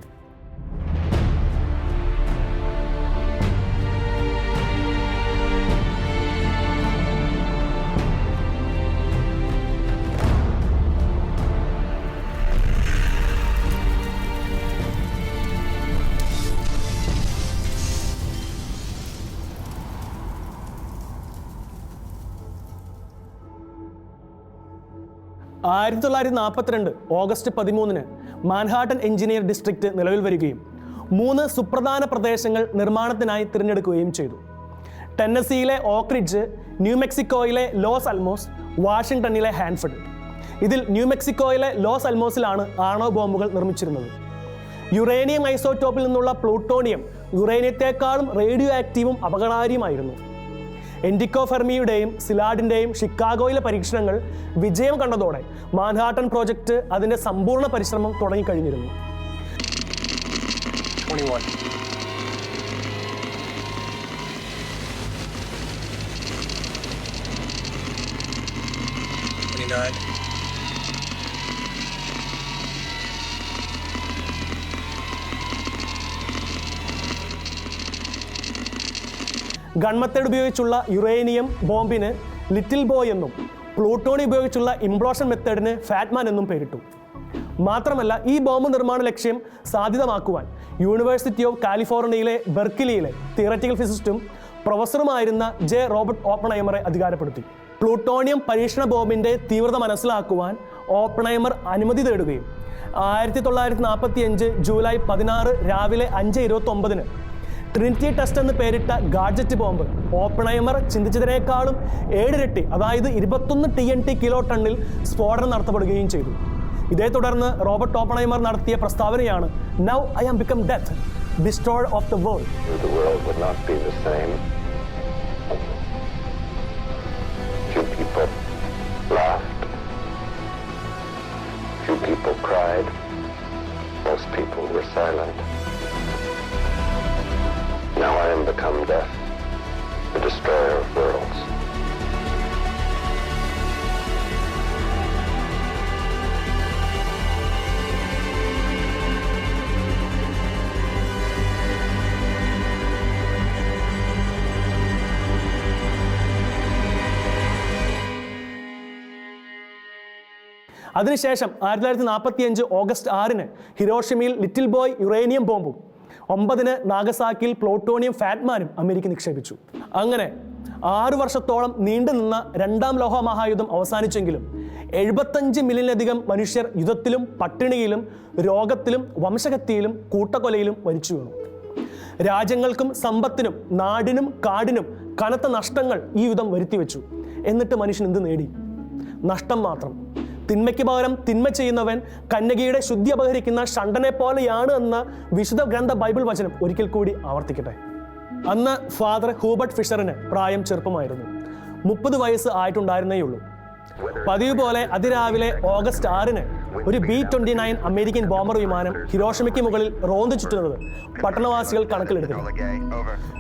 ആയിരത്തി തൊള്ളായിരത്തി നാൽപ്പത്തിരണ്ട് ഓഗസ്റ്റ് പതിമൂന്നിന് മാൻഹാട്ടൻ എഞ്ചിനീയർ ഡിസ്ട്രിക്റ്റ് നിലവിൽ വരികയും മൂന്ന് സുപ്രധാന പ്രദേശങ്ങൾ നിർമ്മാണത്തിനായി തിരഞ്ഞെടുക്കുകയും ചെയ്തു. ടെന്നസിയിലെ ഓക്രിഡ്ജ് ന്യൂ മെക്സിക്കോയിലെ ലോസ് അൽമോസ് വാഷിംഗ്ടണിലെ ഹാൻഫഡ് ഇതിൽ ന്യൂ മെക്സിക്കോയിലെ ലോസ് അൽമോസിലാണ് ആണോ ബോംബുകൾ നിർമ്മിച്ചിരുന്നത്. യുറേനിയം ഐസോടോപ്പിൽ നിന്നുള്ള പ്ലൂട്ടോണിയം യുറേനിയത്തെക്കാളും റേഡിയോ ആക്റ്റീവും അപകടകാരിയുമായിരുന്നു എൻഡിക്കോ ഫെർമിയുടെയും സിലാഡിന്റെയും ഷിക്കാഗോയിലെ പരീക്ഷണങ്ങൾ വിജയം കണ്ടതോടെ മാൻഹാട്ടൻ പ്രോജക്റ്റ് അതിന്റെ സമ്പൂർണ പരിശ്രമം തുടങ്ങിക്കഴിഞ്ഞിരുന്നു 21. Twenty-nine. ഗൺ മെത്തേഡ് ഉപയോഗിച്ചുള്ള യുറേനിയം ബോംബിന് ലിറ്റിൽ ബോയ് എന്നും പ്ലൂട്ടോണി ഉപയോഗിച്ചുള്ള ഇംപ്ലോഷൻ മെത്തേഡിന് ഫാറ്റ്മാൻ എന്നും പേരിട്ടു. മാത്രമല്ല ഈ ബോംബ് നിർമ്മാണ ലക്ഷ്യം സാധ്യതമാക്കുവാൻ യൂണിവേഴ്സിറ്റി ഓഫ് കാലിഫോർണിയയിലെ ബെർക്കിലിയിലെ തിയററ്റിക്കൽ ഫിസിസ്റ്റും പ്രൊഫസറുമായിരുന്ന ജെ റോബർട്ട് ഓപ്പണൈമറെ അധികാരപ്പെടുത്തി. പ്ലൂട്ടോണിയം പരീക്ഷണ ബോംബിന്റെ തീവ്രത മനസ്സിലാക്കുവാൻ ഓപ്പണൈമർ അനുമതി തേടുകയും ആയിരത്തി തൊള്ളായിരത്തി നാൽപ്പത്തി അഞ്ച് ജൂലൈ പതിനാറ് രാവിലെ അഞ്ച് ഇരുപത്തി ഒമ്പതിന് ട്രിനിറ്റി ടെസ്റ്റ് എന്ന് പേരിട്ട ഗാഡ്ജറ്റ് ബോംബ് ഓപ്പണൈമർ ചിന്തിച്ചതിനേക്കാളും ഏഴിരട്ടി അതായത് ഇരുപത്തൊന്ന് ടി എൻ ടി കിലോ ടണ്ണിൽ സ്ഫോടനം നടത്തപ്പെടുകയും ചെയ്തു ഇതേ തുടർന്ന് റോബർട്ട് ഓപ്പണൈമർ നടത്തിയ പ്രസ്താവനയാണ് now I am become death destroy of the world The same. Most people were silent. Now I am become death, the destroyer of worlds. അതിനുശേഷം ആയിരത്തി തൊള്ളായിരത്തി നാൽപ്പത്തിയഞ്ച് ഓഗസ്റ്റ് ആറിന് ഹിരോഷിമയിൽ ലിറ്റിൽ ബോയ് യുറേനിയം ബോംബും ഒമ്പതിന് നാഗസാക്കിൽ പ്ലോട്ടോണിയം ഫാറ്റ്മാനും അമേരിക്ക നിക്ഷേപിച്ചു. അങ്ങനെ ആറു വർഷത്തോളം നീണ്ടുനിന്ന രണ്ടാം ലോക മഹായുദ്ധം അവസാനിച്ചെങ്കിലും എഴുപത്തഞ്ച് മില്യണിലധികം മനുഷ്യർ യുദ്ധത്തിലും പട്ടിണിയിലും രോഗത്തിലും വംശഹത്യയിലും കൂട്ടക്കൊലയിലും മരിച്ചു വീണു. രാജ്യങ്ങൾക്കും സമ്പത്തിനും നാടിനും കാടിനും കനത്ത നഷ്ടങ്ങൾ ഈ യുദ്ധം വരുത്തിവെച്ചു. എന്നിട്ട് മനുഷ്യൻ എന്ത് നേടി? നഷ്ടം മാത്രം. തിന്മയ്ക്ക് പകരം തിന്മ ചെയ്യുന്നവൻ കന്യകയുടെ ശുദ്ധി അപഹരിക്കുന്ന ഷണ്ടനെ പോലെയാണ് എന്ന വിശുദ്ധ ഗ്രന്ഥ ബൈബിൾ വചനം ഒരിക്കൽ കൂടി ആവർത്തിക്കട്ടെ. അന്ന് ഫാദർ ഹൂബർട്ട് ഫിഷറിന് പ്രായം ചെറുപ്പമായിരുന്നു. മുപ്പത് വയസ്സ് ആയിട്ടുണ്ടായിരുന്നേയുള്ളൂ പതിവ് പോലെ അതിരാവിലെ ഓഗസ്റ്റ് ആറിന് ഒരു B twenty nine American bomber വിമാനം ഹിരോഷമയ്ക്ക് മുകളിൽ റോന്ത് ചുറ്റുന്നത് പട്ടണവാസികൾ കണക്കിലെടുത്തിരുന്നു.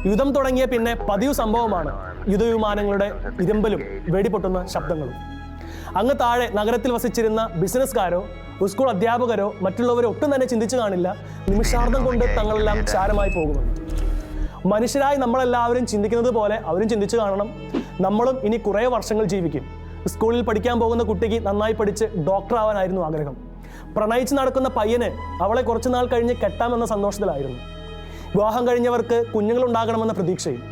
യുദ്ധം തുടങ്ങിയ പിന്നെ പതിവ് സംഭവമാണ് യുദ്ധവിമാനങ്ങളുടെ ഇരമ്പലും വെടിപൊട്ടുന്ന ശബ്ദങ്ങളും. അങ്ങ് താഴെ നഗരത്തിൽ വസിച്ചിരുന്ന ബിസിനസ്സുകാരോ സ്കൂൾ അധ്യാപകരോ മറ്റുള്ളവരോ ഒട്ടും തന്നെ ചിന്തിച്ചു കാണില്ല. നിമിഷാർദ്ധം കൊണ്ട് തങ്ങളെല്ലാം ചാരമായി പോകുമെന്ന് മനുഷ്യരായി നമ്മളെല്ലാവരും ചിന്തിക്കുന്നത് പോലെ അവരും ചിന്തിച്ചു കാണണം. നമ്മളും ഇനി കുറേ വർഷങ്ങൾ ജീവിക്കും. സ്കൂളിൽ പഠിക്കാൻ പോകുന്ന കുട്ടിക്ക് നന്നായി പഠിച്ച് ഡോക്ടർ ആവാനായിരുന്നു ആഗ്രഹം. പ്രണയിച്ച് നടക്കുന്ന പയ്യന് അവളെ കുറച്ചു നാൾ കഴിഞ്ഞ് കെട്ടാമെന്ന സന്തോഷത്തിലായിരുന്നു. വിവാഹം കഴിഞ്ഞവർക്ക് കുഞ്ഞുങ്ങൾ ഉണ്ടാകണമെന്ന പ്രതീക്ഷയും.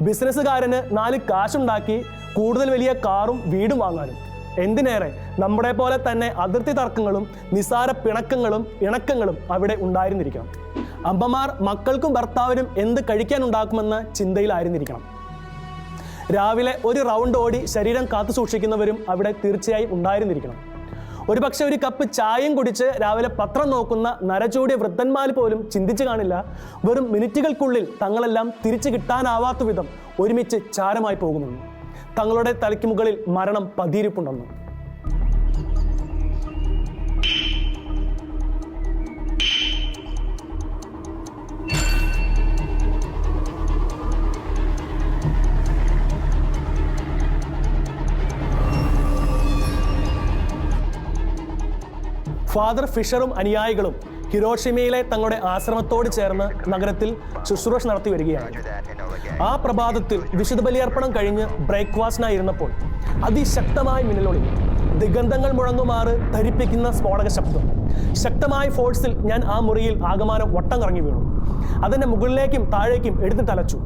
ബിസിനസ്സുകാരന് നാല് കാശുണ്ടാക്കി കൂടുതൽ വലിയ കാറും വീടും വാങ്ങാനും. എന്തിനേറെ? നമ്മുടെ പോലെ തന്നെ അതിർത്തി തർക്കങ്ങളും നിസാര പിണക്കങ്ങളും ഇണക്കങ്ങളും അവിടെ ഉണ്ടായിരുന്നിരിക്കണം. അമ്മമാർ മക്കൾക്കും ഭർത്താവിനും എന്ത് കഴിക്കാനുണ്ടാക്കുമെന്ന ചിന്തയിലായിരുന്നിരിക്കണം. രാവിലെ ഒരു റൗണ്ട് ഓടി ശരീരം കാത്തു സൂക്ഷിക്കുന്നവരും അവിടെ തീർച്ചയായും ഉണ്ടായിരുന്നിരിക്കണം. ഒരുപക്ഷെ ഒരു കപ്പ് ചായയും കുടിച്ച് രാവിലെ പത്രം നോക്കുന്ന നരചൂടിയ വൃദ്ധന്മാർ പോലും ചിന്തിച്ചു കാണില്ല വെറും മിനിറ്റുകൾക്കുള്ളിൽ തങ്ങളെല്ലാം തിരിച്ചു കിട്ടാനാവാത്ത വിധം ഒരുമിച്ച് ചാരമായി പോകുമെന്ന് തങ്ങളുടെ തലയ്ക്ക് മുകളിൽ മരണം പതിയിരിപ്പുണ്ടെന്ന്. ഫാദർ ഫിഷറും അനുയായികളും ഹിരോഷിമയിലെ തങ്ങളുടെ ആശ്രമത്തോട് ചേർന്ന് നഗരത്തിൽ ശുശ്രൂഷ നടത്തി വരികയാണ്. ആ പ്രഭാതത്തിൽ വിശുദ്ധ ബലിയർപ്പണം കഴിഞ്ഞ് ബ്രേക്ക്ഫാസ്റ്റിനായിരുന്നപ്പോൾ അതിശക്തമായ മിന്നലൊളി ദിഗന്ധങ്ങൾ മുഴങ്ങുമാറ് ധരിപ്പിക്കുന്ന സ്ഫോടക ശബ്ദം. ശക്തമായ ഫോഴ്സിൽ ഞാൻ ആ മുറിയിൽ ആകമാനം വട്ടം കറങ്ങി വീണു. അതിന്റെ മുകളിലേക്കും താഴേക്കും എടുത്ത് തലച്ചു.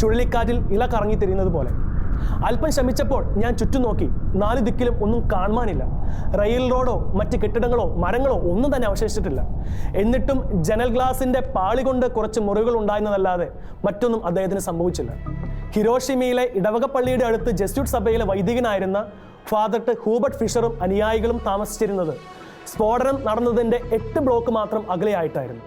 ചുഴലിക്കാറ്റിൽ ഇല കറങ്ങി തിരിയുന്നത് പോലെ. അല്പം ശ്രമിച്ചപ്പോൾ ഞാൻ ചുറ്റും നോക്കി. നാല് ദിക്കിലും ഒന്നും കാണുവാനില്ല. റെയിൽ റോഡോ മറ്റ് കെട്ടിടങ്ങളോ മരങ്ങളോ ഒന്നും തന്നെ അവശേഷിച്ചിട്ടില്ല. എന്നിട്ടും ജനൽ ഗ്ലാസിന്റെ പാളി കൊണ്ട് കുറച്ച് മുറിവുകൾ ഉണ്ടായിരുന്നതല്ലാതെ മറ്റൊന്നും അദ്ദേഹത്തിന് സംഭവിച്ചില്ല. ഹിരോഷിമയിലെ ഇടവകപ്പള്ളിയുടെ അടുത്ത് ജസ്യൂട്ട് സഭയിലെ വൈദികനായിരുന്ന ഫാദർ ഹൂബർട്ട് ഫിഷറും അനുയായികളും താമസിച്ചിരുന്നത്. സ്ഫോടനം നടന്നതിന്റെ എട്ട് ബ്ലോക്ക് മാത്രം അകലെയായിട്ടായിരുന്നു.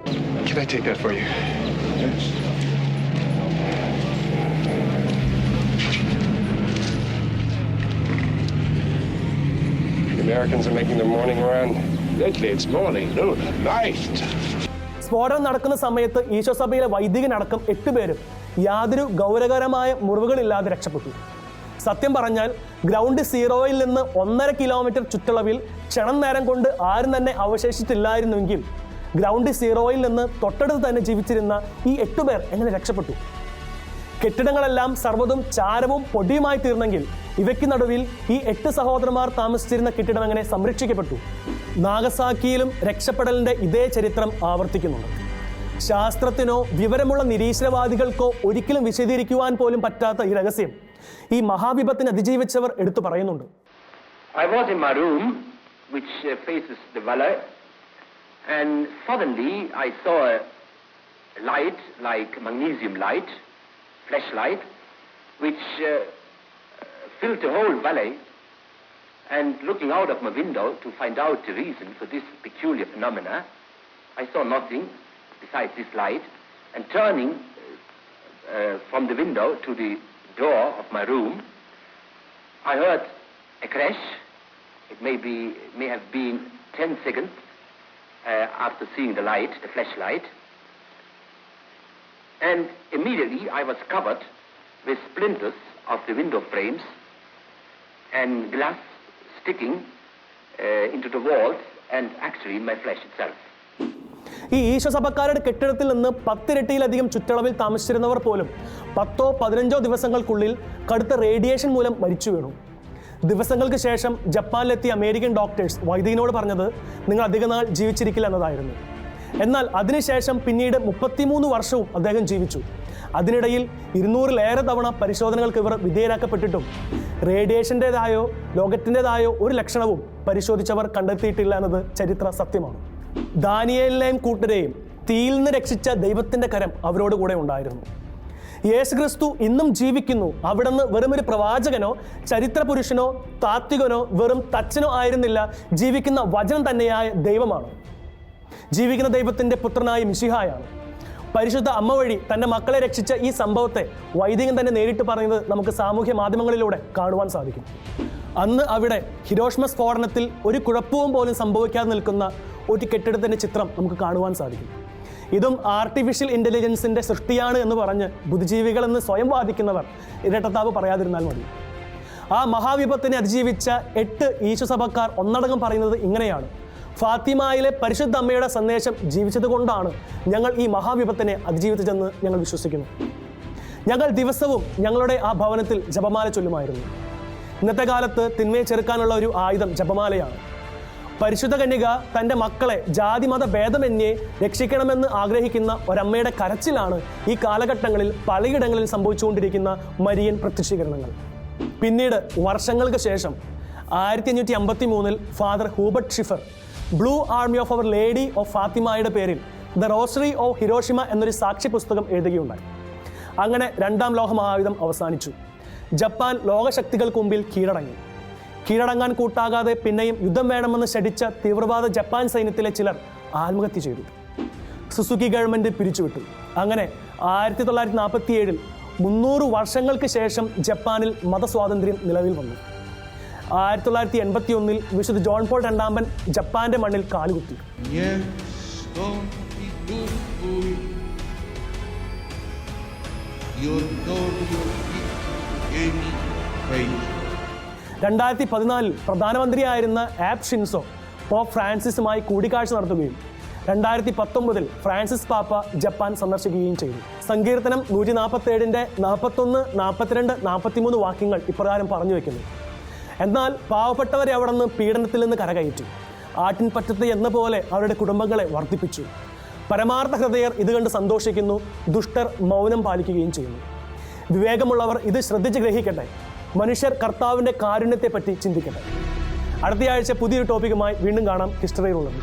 Americans are making their morning run. Lately it's morning, noon, and night. സ്ഫോടനം നടക്കുന്ന സമയത്ത് ഈശോസഭയിലെ വൈദികനടക്കം എട്ടുപേരും യാതൊരു ഗൗരവകരമായ മുറിവുകളില്ലാതെ രക്ഷപ്പെട്ടു സത്യം പറഞ്ഞാൽ ഗ്രൗണ്ട് സീറോയിൽ നിന്ന് ഒന്നര കിലോമീറ്റർ ചുറ്റളവിൽ ക്ഷണം നേരം കൊണ്ട് ആരും തന്നെ അവശേഷിച്ചില്ലായിരുന്നുവെങ്കിൽ ഗ്രൗണ്ട് സീറോയിൽ നിന്ന് തൊട്ടടുത്ത് തന്നെ ജീവിച്ചിരുന്ന ഈ എട്ടുപേർ എങ്ങനെ രക്ഷപ്പെട്ടു കെട്ടിടങ്ങളെല്ലാം സർവതും ചാരവും പൊടിയുമായി തീർന്നെങ്കിൽ ഇവയ്ക്ക് നടുവിൽ ഈ എട്ട് സഹോദരന്മാർ താമസിച്ചിരുന്ന കെട്ടിടം എങ്ങനെ സംരക്ഷിക്കപ്പെട്ടു? നാഗസാക്കിയിലും രക്ഷപ്പെടലിന്റെ ഇതേ ചരിത്രം ആവർത്തിക്കുന്നുണ്ട്. ശാസ്ത്രത്തിനോ വിവരമുള്ള നിരീശ്വരവാദികൾക്കോ ഒരിക്കലും വിശദീകരിക്കുവാൻ പോലും പറ്റാത്ത ഈ രഹസ്യം ഈ മഹാവിപത്തിനെ അതിജീവിച്ചവർ എടുത്തു പറയുന്നുണ്ട്. I was in my room, which uh, faces the valley, and suddenly I saw a light like magnesium light, flashlight, which uh, filled the whole valley. And looking out of my window to find out the reason for this peculiar phenomena, I saw nothing besides this light. And turning uh, from the window to the door of my room, I heard a crash. It may be may have been 10 seconds uh, after seeing the light, the flashlight. And immediately I was covered with splinters of the window frames and glass sticking uh, into the walls and actually my flesh itself. ഈ ഈശോസഭക്കാരുടെ കെട്ടിടത്തിൽ നിന്ന് പത്തിരട്ടിയിലധികം ചുറ്റളവിൽ താമസിച്ചിരുന്നവർ പോലും പത്തോ പതിനഞ്ചോ ദിവസങ്ങൾക്കുള്ളിൽ കടുത്ത radiation മൂലം മരിച്ചു വീണു ദിവസങ്ങൾക്ക് ശേഷം ജപ്പാനിലെത്തിയ അമേരിക്കൻ ഡോക്ടേഴ്സ് വൈദികനോട് പറഞ്ഞത് നിങ്ങൾ അധികനാൾ ജീവിച്ചിരിക്കില്ല എന്നതായിരുന്നു എന്നാൽ അതിനുശേഷം പിന്നീട് മുപ്പത്തിമൂന്ന് വർഷവും അദ്ദേഹം ജീവിച്ചു. അതിനിടയിൽ ഇരുന്നൂറിലേറെ തവണ പരിശോധനകൾക്ക് ഇവർ വിധേയരാക്കപ്പെട്ടിട്ടും റേഡിയേഷന്റെതായോ ലോകത്തിന്റെതായോ ഒരു ലക്ഷണവും പരിശോധിച്ചവർ കണ്ടെത്തിയിട്ടില്ല എന്നത് ചരിത്ര സത്യമാണ്. ദാനിയേലിനെയും കൂട്ടരെയും തീയിൽ നിന്ന് രക്ഷിച്ച ദൈവത്തിന്റെ കരം അവരോട് കൂടെ ഉണ്ടായിരുന്നു. യേശു ക്രിസ്തു ഇന്നും ജീവിക്കുന്നു. അവിടുന്ന് വെറും ഒരു പ്രവാചകനോ ചരിത്ര പുരുഷനോ താത്വികനോ വെറും തച്ചനോ ആയിരുന്നില്ല. ജീവിക്കുന്ന വചനം തന്നെയായ ദൈവമാണ്. ജീവിക്കുന്ന ദൈവത്തിന്റെ പുത്രനായ മിശിഹായാണ്. പരിശുദ്ധ അമ്മ വഴി തന്റെ മക്കളെ രക്ഷിച്ച ഈ സംഭവത്തെ വൈദികൻ തന്നെ നേരിട്ട് പറയുന്നത് നമുക്ക് സാമൂഹ്യ മാധ്യമങ്ങളിലൂടെ കാണുവാൻ സാധിക്കും. അന്ന് അവിടെ ഹിരോഷ്മ സ്ഫോടനത്തിൽ ഒരു കുഴപ്പവും പോലും സംഭവിക്കാതെ നിൽക്കുന്ന ഒരു കെട്ടിടത്തിന്റെ ചിത്രം നമുക്ക് കാണുവാൻ സാധിക്കും. ഇതും ആർട്ടിഫിഷ്യൽ ഇന്റലിജൻസിന്റെ സൃഷ്ടിയാണ് എന്ന് പറഞ്ഞ് ബുദ്ധിജീവികളെന്ന് സ്വയം വാദിക്കുന്നവർ ഇരട്ടത്താവ് പറയാതിരുന്നാൽ മതി. ആ മഹാവിപത്തിനെ അതിജീവിച്ച എട്ട് ഈശുസഭക്കാർ ഒന്നടങ്കം പറയുന്നത് ഇങ്ങനെയാണ്. ഫാത്തിമയിലെ പരിശുദ്ധ അമ്മയുടെ സന്ദേശം ജീവിച്ചത് കൊണ്ടാണ് ഞങ്ങൾ ഈ മഹാവിപത്തിനെ അതിജീവിച്ചതെന്ന് ഞങ്ങൾ വിശ്വസിക്കുന്നു. ഞങ്ങൾ ദിവസവും ഞങ്ങളുടെ ആ ഭവനത്തിൽ ജപമാല ചൊല്ലുമായിരുന്നു. ഇന്നത്തെ കാലത്ത് തിന്മയെ ചെറുക്കാനുള്ള ഒരു ആയുധം ജപമാലയാണ്. പരിശുദ്ധ കന്യക തന്റെ മക്കളെ ജാതിമത ഭേദമന്യേ രക്ഷിക്കണമെന്ന് ആഗ്രഹിക്കുന്ന ഒരമ്മയുടെ കരച്ചിലാണ് ഈ കാലഘട്ടങ്ങളിൽ പലയിടങ്ങളിൽ സംഭവിച്ചുകൊണ്ടിരിക്കുന്ന മരിയൻ പ്രത്യക്ഷീകരണങ്ങൾ. പിന്നീട് വർഷങ്ങൾക്ക് ശേഷം ആയിരത്തി അഞ്ഞൂറ്റി അമ്പത്തി മൂന്നിൽ father Hubert Schiffer blue army of our lady of ഫാത്തിമായുടെ പേരിൽ ദ റോസറി ഓഫ് ഹിരോഷിമ എന്നൊരു സാക്ഷി പുസ്തകം എഴുതുകയുണ്ടായി. അങ്ങനെ രണ്ടാം ലോക മഹായുധം അവസാനിച്ചു. ജപ്പാൻ ലോകശക്തികൾക്ക് മുമ്പിൽ കീഴടങ്ങി. കീഴടങ്ങാൻ കൂട്ടാകാതെ പിന്നെയും യുദ്ധം വേണമെന്ന് ശഠിച്ച തീവ്രവാദ ജപ്പാൻ സൈന്യത്തിലെ ചിലർ ആത്മഹത്യ ചെയ്തു. സുസുക്കി ഗവൺമെന്റ് പിരിച്ചുവിട്ടു. അങ്ങനെ ആയിരത്തി തൊള്ളായിരത്തി നാൽപ്പത്തി ഏഴിൽ മുന്നൂറ് വർഷങ്ങൾക്ക് ശേഷം ജപ്പാനിൽ മതസ്വാതന്ത്ര്യം നിലവിൽ വന്നു. ആയിരത്തി തൊള്ളായിരത്തി എൺപത്തി ഒന്നിൽ വിശുദ്ധ ജോൺ പോൾ രണ്ടാമൻ ജപ്പാന്റെ മണ്ണിൽ കാലുകുത്തി. രണ്ടായിരത്തി പതിനാലിൽ പ്രധാനമന്ത്രിയായിരുന്ന ആപ് ഷിൻസോ പോപ്പ് ഫ്രാൻസിസുമായി കൂടിക്കാഴ്ച നടത്തുകയും രണ്ടായിരത്തി പത്തൊമ്പതിൽ ഫ്രാൻസിസ് പാപ്പ ജപ്പാൻ സന്ദർശിക്കുകയും ചെയ്തു സങ്കീർത്തനം നൂറ്റി നാൽപ്പത്തി ഏഴിന്റെ നാൽപ്പത്തൊന്ന് നാൽപ്പത്തിരണ്ട് നാൽപ്പത്തിമൂന്ന് വാക്യങ്ങൾ ഇപ്രകാരം പറഞ്ഞു വെക്കുന്നു എന്നാൽ പാവപ്പെട്ടവരെ അവിടെ നിന്ന് പീഡനത്തിൽ നിന്ന് കരകയറ്റി. ആട്ടിൻപറ്റത്ത് എന്ന പോലെ അവരുടെ കുടുംബങ്ങളെ വർദ്ധിപ്പിച്ചു. പരമാർത്ഥ ഹൃദയർ ഇത് കണ്ട് സന്തോഷിക്കുന്നു ദുഷ്ടർ മൗനം പാലിക്കുകയും ചെയ്യുന്നു. വിവേകമുള്ളവർ ഇത് ശ്രദ്ധിച്ച് ഗ്രഹിക്കട്ടെ മനുഷ്യർ കർത്താവിന്റെ കാരുണ്യത്തെപ്പറ്റി ചിന്തിക്കട്ടെ. അടുത്തയാഴ്ച പുതിയൊരു ടോപ്പിക്കുമായി വീണ്ടും കാണാം ഹിസ്റ്ററിയിലുള്ളത്.